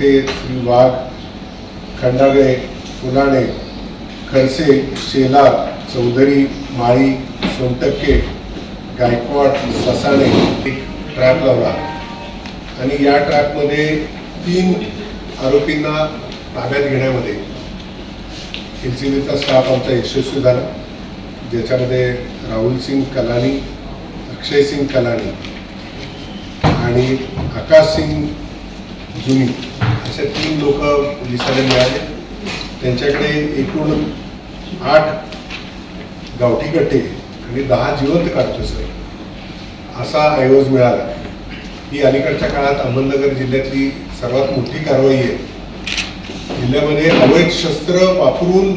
ते श्री वाघ खंडागळे फुलाणे खरसे शेलार चौधरी माळी सोनटक्के गायकवाड ससाणे एक ट्रॅप लावला. आणि या ट्रॅपमध्ये तीन आरोपींना ताब्यात घेण्यामध्ये एल सी बीचा स्टाफ आमचा यशस्वी झाला. ज्याच्यामध्ये राहुल सिंग कलानी अक्षय सिंग कलानी आणि आकाश सिंग जुनी असे तीन लोक पोलिसांना मिळाले. त्यांच्याकडे एकूण आठ गावठी गटे आणि दहा जिवंत काडतुसं असा ऐवज मिळाला. ही अलीकडच्या काळात अहमदनगर जिल्ह्यातली सर्वात मोठी कारवाई आहे. जिल्ह्यामध्ये अवैध शस्त्र वापरून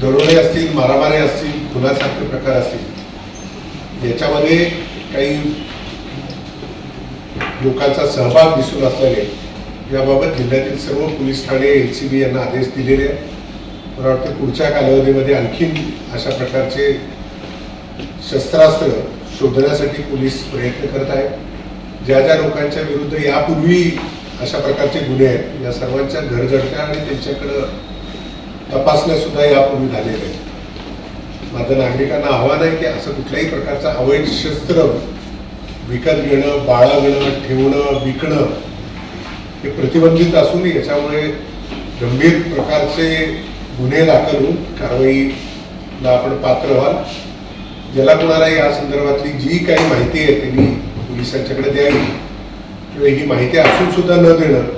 दरोडे असतील मारामारी असतील खुनासारखे प्रकार असतील. याच्यामध्ये काही लोकांचा सहभाग दिसून असल्याने याबाबत जिल्ह्यातील सर्व पोलीस ठाणे एल सी बी यांना आदेश दिलेले आहेत. मला वाटतं पुढच्या कालावधीमध्ये आणखीन अशा प्रकारचे शस्त्रास्त्र शोधण्यासाठी पोलीस प्रयत्न करत आहेत. ज्या ज्या लोकांच्या विरुद्ध यापूर्वी अशा प्रकारचे गुन्हे आहेत या सर्वांच्या घरझडत्या आणि त्यांच्याकडं तपासण्यासुद्धा यापूर्वी झालेल्या आहेत. माझं नागरिकांना आव्हान आहे की असं कुठल्याही प्रकारचं अवैध शस्त्र विकत घेणं बाळगणं ठेवणं विकणं हे प्रतिबंधित असून याच्यामुळे गंभीर प्रकारचे गुन्हे दाखल होऊन कारवाईला आपण पात्र व्हाल. ज्याला कोणाला या संदर्भातली जी काही माहिती आहे त्यांनी पोलिसांच्याकडे द्यावी. किंवा ही माहिती असून सुद्धा न देणं